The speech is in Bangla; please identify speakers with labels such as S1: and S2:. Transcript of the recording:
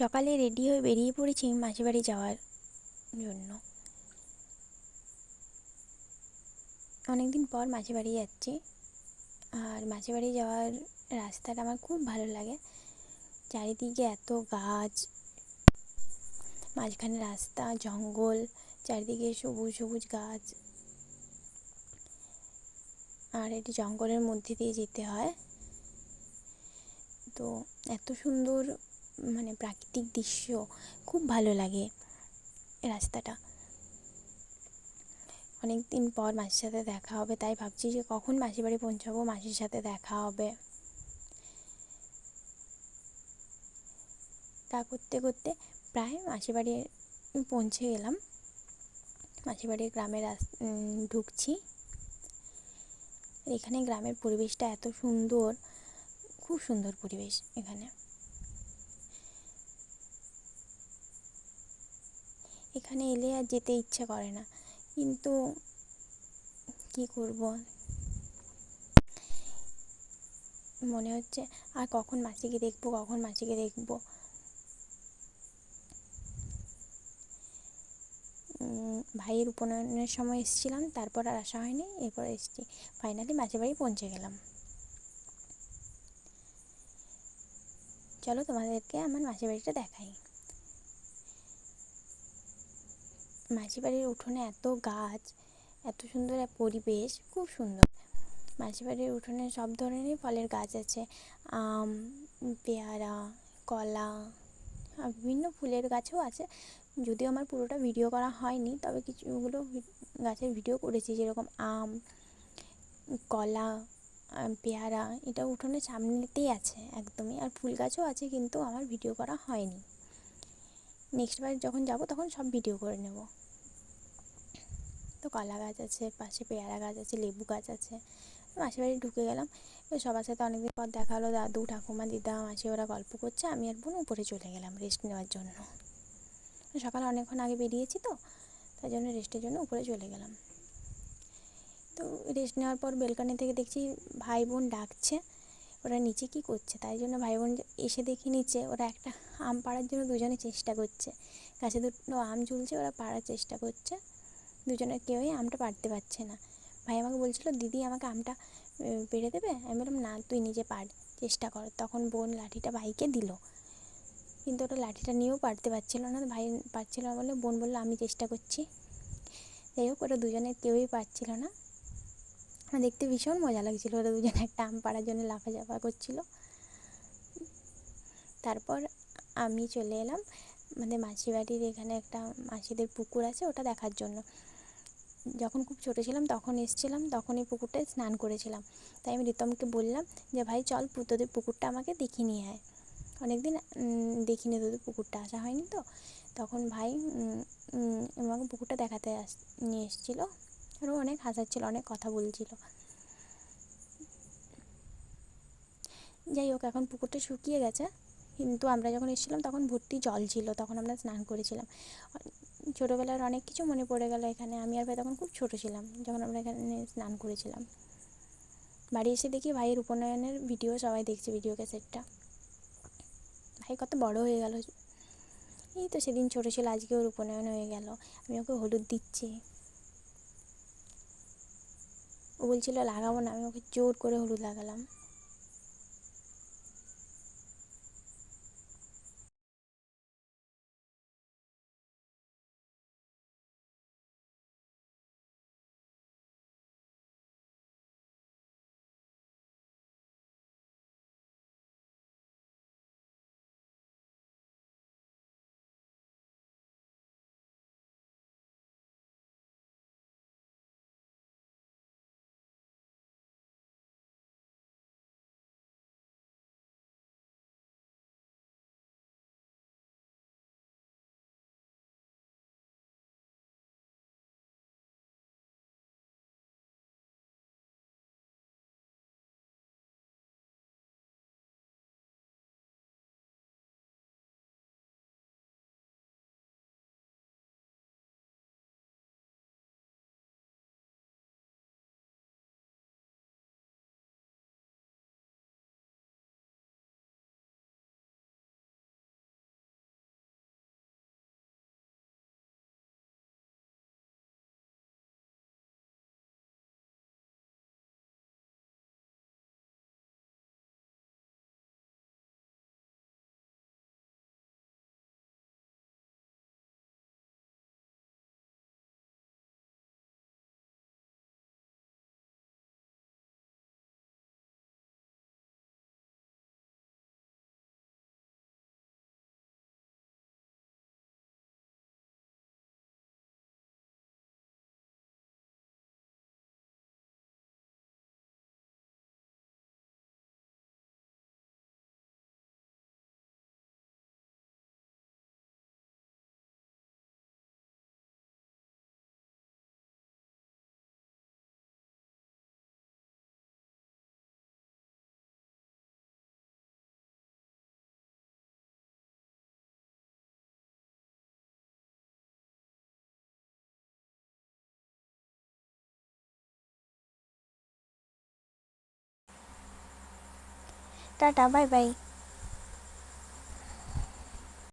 S1: সকালে রেডি হয়ে বেরিয়ে পড়েছি মাসির বাড়ি যাওয়ার জন্য। অনেক দিন পর মাসির বাড়ি যাচ্ছি। আর মাসির বাড়ি যাওয়ার রাস্তাটা আমার খুব ভালো লাগে। চারিদিকে এত গাছ, মাঝখানে রাস্তা, জঙ্গল, চারিদিকে সবুজ সবুজ গাছ। আর এটি জঙ্গলের মধ্যে দিয়ে যেতে হয়। তো এত সুন্দর মানে প্রাকৃতিক দৃশ্য খুব ভালো লাগে রাস্তাটা। অনেক দিন পর মাসির সাথে দেখা হবে, তাই ভাবছি যে কখন মাসির বাড়ি পৌঁছাবো, মাসির সাথে দেখা হবে। তা করতে করতে প্রায় মাসির বাড়ি পৌঁছে গেলাম। মাসির বাড়ির গ্রামের ঢুকছি। এখানে গ্রামের পরিবেশটা এত সুন্দর, খুব সুন্দর পরিবেশ এখানে। এখানে এলে আর যেতে ইচ্ছে করে না। কিন্তু কী করব? মনে হচ্ছে আর কখন মাসিকে দেখব, কখন মাসিকে দেখব? ভাইয়ের উপনয়নের সময় এসেছিলাম, তারপর আর আসা হয়নি, এরপর এসেছি। ফাইনালি মাসির বাড়ি পৌঁছে গেলাম। চলো তোমাদেরকে আমার মাসির বাড়িটা দেখাই। মাসির বাড়ির উঠোনে এত গাছ, এত সুন্দর এক পরিবেশ, খুব সুন্দর। মাসির বাড়ির উঠোনে সব ধরনেরই ফলের গাছ আছে। আম, পেয়ারা, কলা বিভিন্ন ফুলের গাছও আছে। যদিও আমার পুরোটা ভিডিও করা হয়নি, তবে কিছুগুলো গাছের ভিডিও করেছি, যেরকম আম, কলা পেয়ারা, এটা উঠোনের সামনেতেই আছে একদমই, আর ফুল গাছও আছে কিন্তু আমার ভিডিও করা হয়নি। নেক্সট বার যখন যাব, তখন সব ভিডিও করে নেব। তো কলা গাছ আছে, পাশে পেয়ারা গাছ আছে, লেবু গাছ আছে। মাসির বাড়ি ঢুকে গেলাম এবার সবার সাথে অনেকদিন পর দেখা হলো, দাদু, ঠাকুমা, দিদা, মাসি ওরা গল্প করছে, আমি আর বোন উপরে চলে গেলাম রেস্ট নেওয়ার জন্য। সকালে অনেকক্ষণ আগে বেরিয়েছি তো, তাই জন্য রেস্টের জন্য উপরে চলে গেলাম। তো রেস্ট নেওয়ার পর বেলকানি থেকে দেখছি ভাই বোন ডাকছে, ওরা নিচে কি করছে? তাই জন্য ভাই বোন এসে দেখি নিচে, ওরা একটা আম পাড়ার জন্য দুজনে চেষ্টা করছে। গাছে দুটো আম ঝুলছে, ওরা পাড়ার চেষ্টা করছে। দুজনের কেউই আমটা পারতে পারছে না। ভাই আমাকে বলছিল, দিদি আমাকে আমটা পেরে দেবে? আমি বললাম, না, তুই নিজে পার, চেষ্টা কর। তখন বোন লাঠিটা ভাইকে দিল। কিন্তু ওটা লাঠিটা নিয়েও পারতে পারছিল না। ভাই পারছিল না বলে বোন বলল, আমি চেষ্টা করছি। যাই হোক, ওটা দুজনের কেউই পারছিল না। দেখতে ভীষণ মজা লাগছিল, ওরা দুজনে একটা আম পাড়ার জন্য লাফাঝাফা করছিল। তারপর আমি চলে এলাম। আমাদের মাসি বাড়ির এখানে একটা মাসিদের পুকুর আছে, ওটা দেখার জন্য। যখন খুব ছোটো ছিলাম তখন এসেছিলাম তখন এই পুকুরটায় স্নান করেছিলাম। তাই আমি রিতমকে বললাম যে, ভাই, চল তোদের পুকুরটা আমাকে দেখিয়ে নিয়ে আয়। অনেক দিন দেখিনি তোদের পুকুরটা, আসা হয়নি তো। তখন ভাই আমাকে পুকুরটা দেখাতে আস, নিয়ে এসেছিল। আরও অনেক হাসাচ্ছিলো, অনেক কথা বলছিল। যাই হোক, এখন পুকুরটা শুকিয়ে গেছে। কিন্তু আমরা যখন এসেছিলাম তখন ভর্তি জল ছিল, তখন আমরা স্নান করেছিলাম। ছোটোবেলার অনেক কিছু মনে পড়ে গেল এখানে। আমি আর ভাই তখন খুব ছোটো ছিলাম, যখন আমরা এখানে স্নান করেছিলাম। বাড়ি এসে দেখি ভাইয়ের উপনয়নের ভিডিও, সবাই দেখছে ভিডিও ক্যাসেটটা। ভাই কত বড় হয়ে গেল। এই তো সেদিন ছোটো ছিল, আজকে ওর উপনয়ন হয়ে গেল। আমি ওকে হলুদ দিচ্ছি। ও বলছিল, লাগাবো না। আমি ওকে জোর করে হলুদ লাগালাম। Tata bye bye.